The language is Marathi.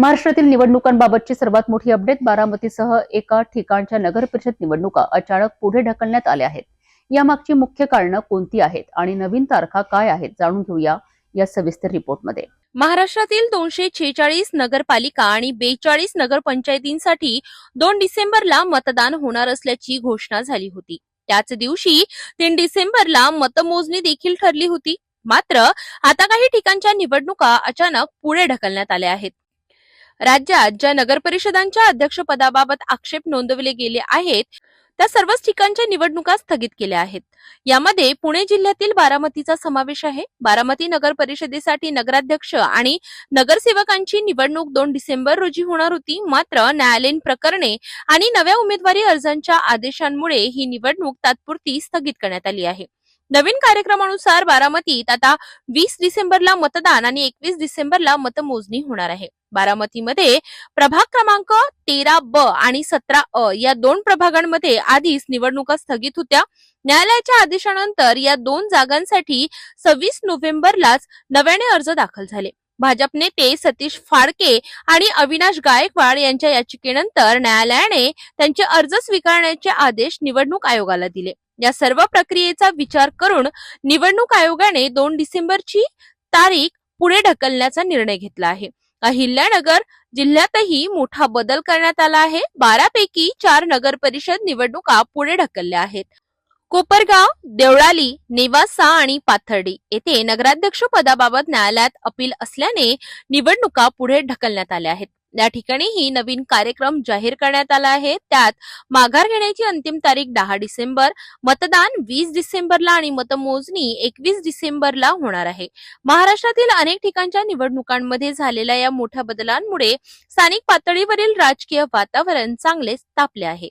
महाराष्ट्रातील निवडणुकांबाबतची सर्वात मोठी अपडेट बारामतीसह एका ठिकाणच्या नगर परिषद निवडणुका अचानक पुढे ढकलण्यात आल्या आहेत. यामागची मुख्य कारणं कोणती आहेत आणि नवीन तारखा काय आहेत जाणून घेऊया या सविस्तर रिपोर्टमध्ये. महाराष्ट्रातील दोनशे छेचाळीस नगरपालिका आणि बेचाळीस नगरपंचायतींसाठी दोन डिसेंबरला मतदान होणार असल्याची घोषणा झाली होती. त्याच दिवशी तीन डिसेंबरला मतमोजणी देखील ठरली होती. मात्र आता काही ठिकाणच्या निवडणुका अचानक पुढे ढकलण्यात आल्या आहेत. राज्यात ज्या नगरपरिषदांच्या अध्यक्षपदाबाबत आक्षेप नोंदवले गेले आहेत त्या सर्वच ठिकाणच्या निवडणुका स्थगित केल्या आहेत. यामध्ये पुणे जिल्ह्यातील बारामतीचा समावेश आहे. बारामती नगर परिषदेसाठी नगराध्यक्ष आणि नगरसेवकांची निवडणूक दोन डिसेंबर रोजी होणार होती. मात्र न्यायालयीन प्रकरणे आणि नव्या उमेदवारी अर्जांच्या आदेशांमुळे ही निवडणूक तात्पुरती स्थगित करण्यात आली आहे. नवीन कार्यक्रमानुसार बारामतीत आता वीस डिसेंबरला मतदान आणि एकवीस डिसेंबरला मतमोजणी होणार आहे. बारामतीमध्ये प्रभाग क्रमांक तेरा ब आणि सतरा अ या दोन प्रभागांमध्ये आधीच निवडणुका स्थगित होत्या. न्यायालयाच्या आदेशानंतर या दोन जागांसाठी सव्वीस नोव्हेंबरलाच नव्याने अर्ज दाखल झाले. भाजप नेते सतीश फाडके आणि अविनाश गायकवाड यांच्या याचिकेनंतर न्यायालयाने त्यांचे अर्ज स्वीकारण्याचे आदेश निवडणूक आयोगाला दिले. या सर्व प्रक्रियेचा विचार करून निवडणूक आयोगाने दोन डिसेंबरची तारीख पुढे ढकलण्याचा निर्णय घेतला आहे. अहिल्यानगर जिल्ह्यातही मोठा बदल करण्यात आला आहे. बारापैकी चार नगर परिषद निवडणुका पुढे ढकलल्या आहेत. कोपरगाव देवळाली नेवासा आणि पाथर्डी येथे नगराध्यक्ष पदाबाबत न्यायालयात अपील असल्याने निवडणुका पुढे ढकलण्यात आल्या आहेत. या ठिकाणीही नवीन कार्यक्रम जाहीर करण्यात आला आहे. त्यात माघार घेण्याची अंतिम तारीख दहा डिसेंबर मतदान वीस डिसेंबरला आणि मतमोजणी एकवीस डिसेंबरला होणार आहे. महाराष्ट्रातील अनेक ठिकाणच्या निवडणुकांमध्ये झालेल्या या मोठ्या बदलांमुळे स्थानिक पातळीवरील राजकीय वातावरण चांगलेच तापले आहे.